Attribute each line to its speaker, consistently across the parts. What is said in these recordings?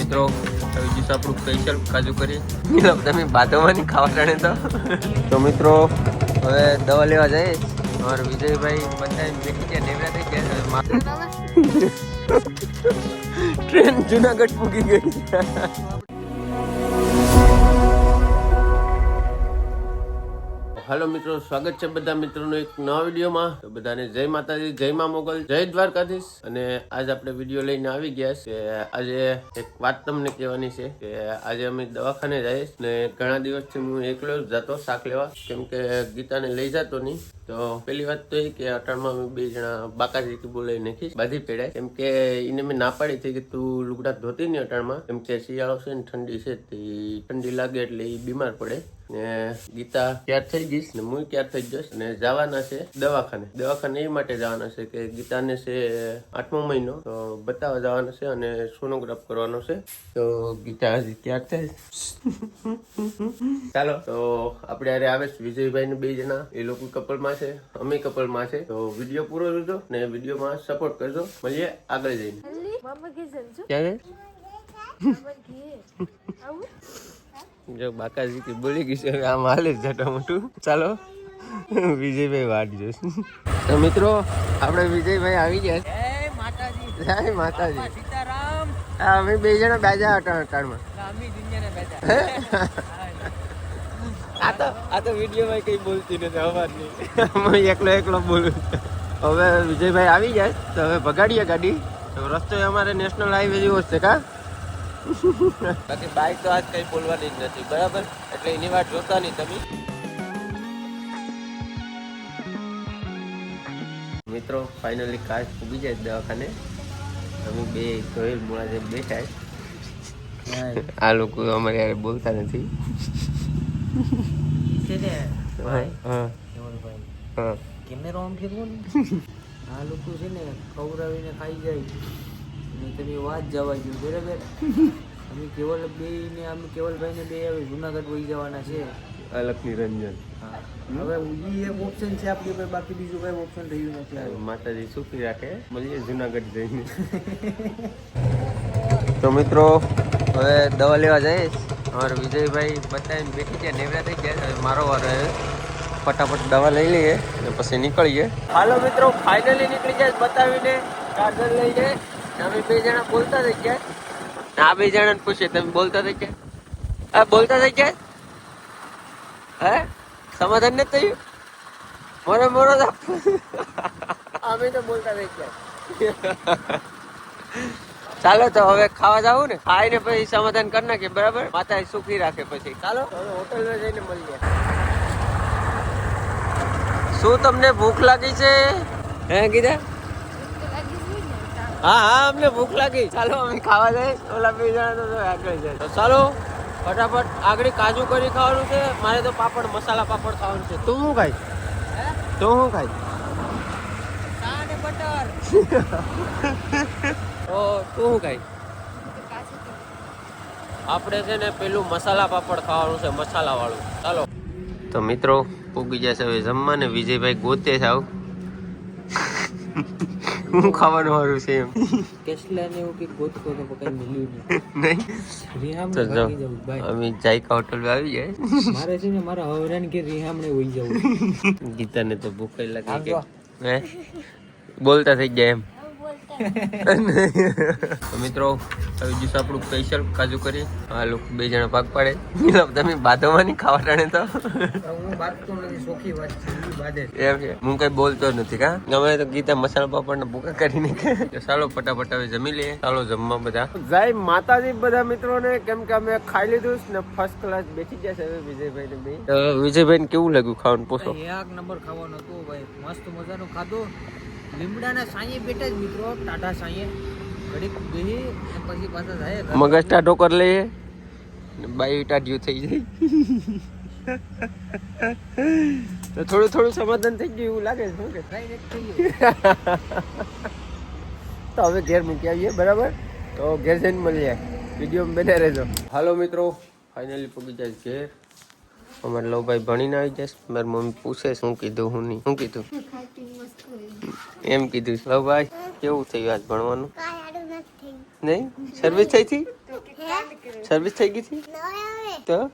Speaker 1: મિત્રો જીસ આપણું સ્પેશિયલ કાજુ કરી તમે તમે નહીં ખાવા જાણે તો. તો મિત્રો હવે દવા લેવા જઈએ. અમારે વિજયભાઈ બધા બેઠી ગયા નેવડા થઈ ગયા ટ્રેન જુનાગઢ પૂકી ગઈ હાલો મિત્રો, સ્વાગત છે બધા મિત્રોનો એક નવા વિડીયોમાં. તો બધાને જય માતાજી, જય મા મોગલ, જય દ્વારકાધીશ. અને આજ આપણે વીડિયો લઈને આવી ગયા છે આજે એક વાત તમને કહેવાની છે કે આજે અમે દવાખાને જઈએ ને ઘણા દિવસથી હું એકલો જ જતો શાક લેવા. કેમ કે ગીતાને લઈ જતો નહીં. તો પેલી વાત તો એ કે અટાણમાં અમે બે જણા બાકાજી બોલાવી નાખીશ બધી પેડાય કેમ કે એને મેં ના પાડી હતી કે તું લુગડા ધોતી નહીં અટાણમાં. કેમ કે શિયાળો છે ને ઠંડી છે તે ઠંડી લાગે એટલે એ બીમાર પડે. ને ગીતા ક્યાર થઈ ગઈશ ને હું ક્યાર થઈ જઈશ ને જવાના છે દવાખાને. દવાખાને એ માટે જવાના છે કે ગીતાને છે આઠમો મહિનો. તો બતાવવા જવાનો છે અને સોનોગ્રાફ કરવાનો છે. તો ગીતા હજી ક્યાર થઈ ચાલો તો આપણે અરે આવે છે વિજયભાઈ ને બે જણા. એ લોકો કપલમાં છે અમે કપલમાં છે. તો વીડિયો પૂરો જોજો ને વિડીયોમાં સપોર્ટ કરજો. મળીએ આગળ જઈને.
Speaker 2: મામા
Speaker 1: જો બાકાજી કે બોલી ગઈ છે આ આમ હાલે જટા મોટું. ચાલો વિજયભાઈ વાટ જોઈશું તો મિત્રો આપણે વિજયભાઈ આવી ગયા.
Speaker 3: જય માતાજી.
Speaker 1: જય માતાજી.
Speaker 3: સીતારામ.
Speaker 1: હા અમે બે જણા બાજા હતા અટાણમાં.
Speaker 3: અમે દુનિયાને બેજા.
Speaker 1: આ તો આ તો વિડીયોમાં કઈ બોલતી નથી અવાજ નહીં. હું એકલો એકલો બોલું હવે વિજયભાઈ આવી જાય તો હવે ભગાડીએ ગાડી. તો રસ્તો અમારે નેશનલ હાઈવે જેવો જ છે કા? બાકી બાઈક તો આજ કઈ બોલવાની જ નથી બરાબર? એટલે એની વાત જોતા નહીં તમે. મિત્રો ફાઇનલી કાર ઊભી જાય દવાખાને. અમે બે ધોયેલ મોડા જેમ બેઠા. આ લોકો અમારે યાર બોલતા નથી.
Speaker 3: છે ને ભાઈ
Speaker 1: હા. હા.
Speaker 3: કેમેરો આમ ફેરવો ને. આ લોકો છે ને ખવડાવીને ખાઈ જાય. અને તમે વાત જવા ગયું બરાબર? અમે કેવલ બે ને અમે કેવલભાઈ ને બે હવે જુનાગઢ વહી જવાના છે.
Speaker 1: અલગ નિરંજન.
Speaker 3: હવે ઈ એક ઓપ્શન છે આપણી પાસે બાકી બીજું કઈ ઓપ્શન રહ્યું નથી.
Speaker 1: માતાજી સુખી રાખે. મળીએ જુનાગઢ જઈને. તો મિત્રો હવે દવા લેવા જઈએ અમારા વિજયભાઈ બતાવીને બેઠી ગયા નેવરા થઈ ગયા હવે મારો વારો આવ્યો. ફટાફટ દવા લઈ લઈએ અને પછી નીકળીએ. હાલો મિત્રો ફાઇનલી નીકળી જાય બતાવીને. ચાર્જર લઈને અમે બે જણા બોલતા થઈ ગયા આ બે જણાને પૂછીએ તમે બોલતા થઈ ગયા હા બોલતા થઈ ગયા હે? સમાધાન નથી થયું? મોરે મોરો જ અમે તો બોલતા થઈ ગયા ચાલો તો હવે ખાવા જાવું ને ખાઈને પછી સમાધાન કરી નાખીએ બરાબર? માતા સુખી રાખે પછી. ચાલો? હવે હોટલમાં જઈને મળીએ. શું તમને ભૂખ લાગી છે? હે કીધા
Speaker 2: તો લાગી જ હોય ને તાવ.
Speaker 1: હા હા અમને ભૂખ લાગી. ચાલો અમે ખાવા જઈએ. ઓલા બે જણા તો આગળ જાય. તો ચાલો ફટાફટ આગળ કાજુ કરી ખાવાનું છે. મારે તો પાપડ મસાલા પાપડ ખાવાનું છે. તું શું ખાઈ તું શું ખાઈ
Speaker 3: ચા બટર.
Speaker 1: તો તું શું
Speaker 2: તો.
Speaker 1: આપણે છે ને પેલું મસાલા પાપડ ખાવાનું છે મસાલા વાળું ચાલો. તો મિત્રો પૂગી જશે હવે જમવાને વિજયભાઈ ગોતે છે આવ. હું ખાવાનું વાળું છે એમ.
Speaker 3: કેસલા ને એવું કે ગોતકો તો કઈ મળ્યું
Speaker 1: નહીં.
Speaker 3: નહીં?
Speaker 1: તો જો
Speaker 3: ભાઈ.
Speaker 1: અમે જાયકા હોટલ આવી જાય
Speaker 3: મારે છે ને મારા હવરાન કે રીહામણે વહી જવું.
Speaker 1: ગીતાને તો ભૂખ લાગી કે હે? બોલતા થઈ ગયા એમ. તો મિત્રો હવે જ્યુસ આપણું સ્પેશિયલ કાજુ કરી. આ લોકો બે જણા ભાગ પાડે. નીલમ, તમે બાધવાની ખાવા ટાણે તો?
Speaker 3: હું બાજતો નથી સોખી વાત છે ઈ બાજે
Speaker 1: એમ છે હું કઈ બોલતો નથી કા? ગમે તો ગીતા મસાલા પાપડ ને ભૂકા કરીને તો ચાલો ફટાફટ હવે જમી લઈએ. ચાલો જમવા બધા. જય માતાજી બધા મિત્રોને કેમ કે અમે ખાઈ લીધું ને ફર્સ્ટ ક્લાસ બેસી ગયા છે હવે વિજયભાઈ ને વિજયભાઈ ને કેવું લાગ્યું ખાવાનું? પૂછો.
Speaker 3: એક નંબર ખાવાનું હતું ભાઈ. મસ્ત મજાનું ખાધો. લીમડાના સાંયે બેઠા જ મિત્રો ટાટા સાંયે ઘડીક બેહી પછી પાછા જાય.
Speaker 1: મગજ કરી લઈએ બાઈ ટાઢ્યું થઈ જાય. તો થોડું થોડું સમાધાન થઈ ગયું એવું લાગે છે કે?
Speaker 3: થઈ
Speaker 1: તો હવે ઘેર મૂકી આવીએ બરાબર? તો ઘેર જઈને મળીએ. વીડિયો બને રહેજો. હાલો મિત્રો ફાઇનલી પૂગી જાય ઘેર. અમારા લવભાઈ ભણીને આવી જશે. મારી મમ્મી પૂછે શું કીધું હું નહીં? શું કીધું? એમ કીધું સ્વભાઈ કેવું થયું આજ ભણવાનું? નહીં? સર્વિસ થઈ હતી? સર્વિસ થઈ ગઈ હતી? તો?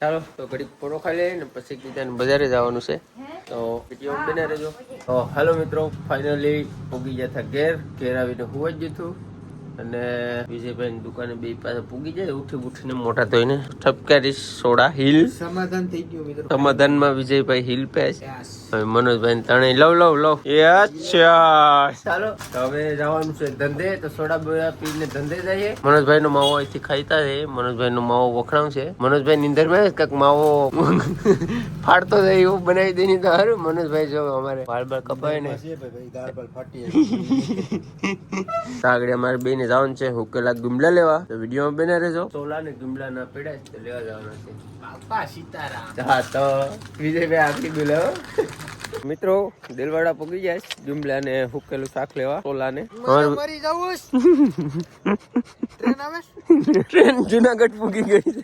Speaker 1: ચાલો તો ઘડીક પોરો ખાઈ લઈએ ને પછી બીજાને બજારે જવાનું છે. તો વીડિયો બને રહેજો. તો હાલો મિત્રો ફાઇનલી પૂગી ગયા હતા ઘેર. ઘેર આવીને હું જ જતું. અને વિજયભાઈ દુકાને બે પાસે પૂગી જાય ઉઠી ઉઠીને મોટા ધોઈને ઠપકારી સોડા હિલ.
Speaker 3: સમાધાન થઈ ગયું મિત્રો.
Speaker 1: સમાધાનમાં વિજયભાઈ હિલ પે હવે મનોજભાઈ ત્રણેય લવ લવ લવ એ અચ્છા. ચાલો. હવે જવાનું છે ધંધે તો સોડા બોડા પીને ધંધે જઈએ. મનોજભાઈ નો માવો અહીંથી ખાઈતા છે. મનોજભાઈ નો માવો વખણાવ છે. મનોજભાઈ નીંદરમાં કાંક માવો ફાડતો જાય એવું બનાવી દઈ તો સારું મનોજભાઈ જો અમારે બાળ બાળ કપાય ને. સાગડે અમારે બે ને જવાનું છે. હુકેલા ગુમલા લેવા. તો વિડીયોમાં બને રહેજો. સોલા ને ગુમલા ના પેડા છે તો લેવા જવાના છે.
Speaker 3: બાપા સીતારામ.
Speaker 1: હા તો વિજયભાઈ આખી બોલો મિત્રો દિલવાડા પગી જાય જુમલા ને હુકેલું શાક લેવા ઓલા ને
Speaker 3: મરી જવું ટ્રેન આવે?
Speaker 1: ટ્રેન જુનાગઢ પૂગી ગઈ છે.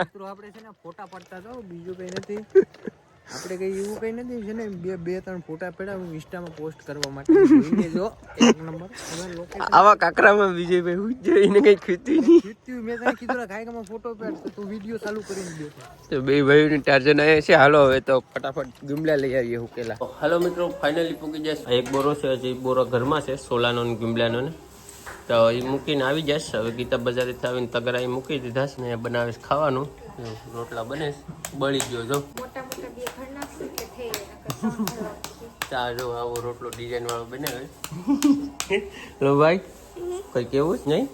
Speaker 3: મિત્રો આપણે છે ને ફોટા પડતા જાઓ. બીજું કઈ નથી. આપણે કઈ એવું કઈ નથી છે ને બે બે ત્રણ ફોટા પડ્યા હું ઇન્સ્ટામાં પોસ્ટ કરવા માટે જો એક નંબર.
Speaker 1: આવા કાકરામાં વિજયભાઈ હું જઈને કઈ ખીતી નહીં.
Speaker 3: જીત્યું મેં તને કીધું ખાઈકામાં ફોટો પેડ તો તું વીડિયો ચાલુ કરીને દે.
Speaker 1: તો બે ભાઈઓની ટાર્જન આવ્યા છે. હાલો હવે તો ફટાફટ ગુમલા લઈ આવીએ હુકેલા હાલો મિત્રો ફાઇનલી પૂકી જાય એક બોરો છે હજી બોરો ઘરમાં છે સોલાનો ને ગુમલાનો ને. તો એ મૂકીને આવી જશ હવે ગીતા બજારેથી આવીને તગરા એ મૂકી દીધા છે ને બનાવીશ ખાવાનું. રોટલા બને. બળી ગયો જો
Speaker 2: મોટા મોટા બે ઘર નાખશે કે થઈ નકર ત્રણ ઘર વાળા.
Speaker 1: ચા જો આવો રોટલો ડિઝાઇન વાળો બનાવે લો ભાઈ કઈ કેવું જ નહીં?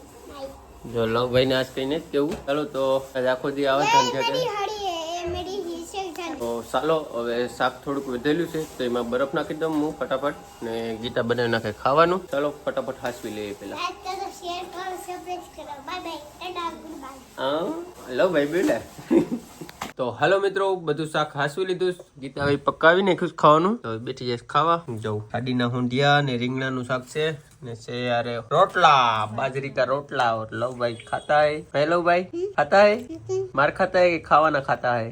Speaker 1: જો લવ ભાઈ ને આજ કઈ નથી કેવું. ચાલો તો આજ આખો દી આવે છે તો ચાલો હવે શાક થોડુંક વધેલું છે તો એમાં બરફ નાખી દઉં હું ફટાફટ ને ગીતા બનાવી નાખે ખાવાનું. ચાલો ફટાફટ હાસવી લઈએ પેલા હા લવ ભાઈ બેટા તો હાલો મિત્રો બધું શાક હાસવી લીધું ગીતા હવે પકાવી નાખ્યું ખાવાનું. તો બેઠી જઈશ ખાવા. જવું ખાડીના હુંઢિયા ને રીંગણાનું શાક છે. ને છે યારે રોટલા બાજરી કા રોટલા લવ ભાઈ ખાતા હે. હેલો ભાઈ ખાતા હે?
Speaker 2: માર ખાતા હે
Speaker 1: કે ખાવાના ખાતા હે?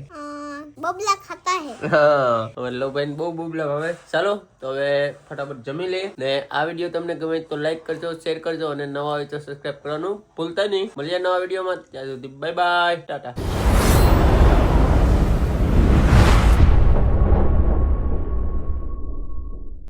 Speaker 1: બહુ બબલા ભાવે. ચાલો તો હવે ફટાફટ જમી લે ને આ વીડિયો તમને ગમે તો લાઈક કરજો શેર કરજો અને નવા હોય તો સબસ્ક્રાઇબ કરવાનું ભૂલતા નહીં. મળીએ નવા વીડિયો માં ત્યાં સુધી બાય બાય ટાટા.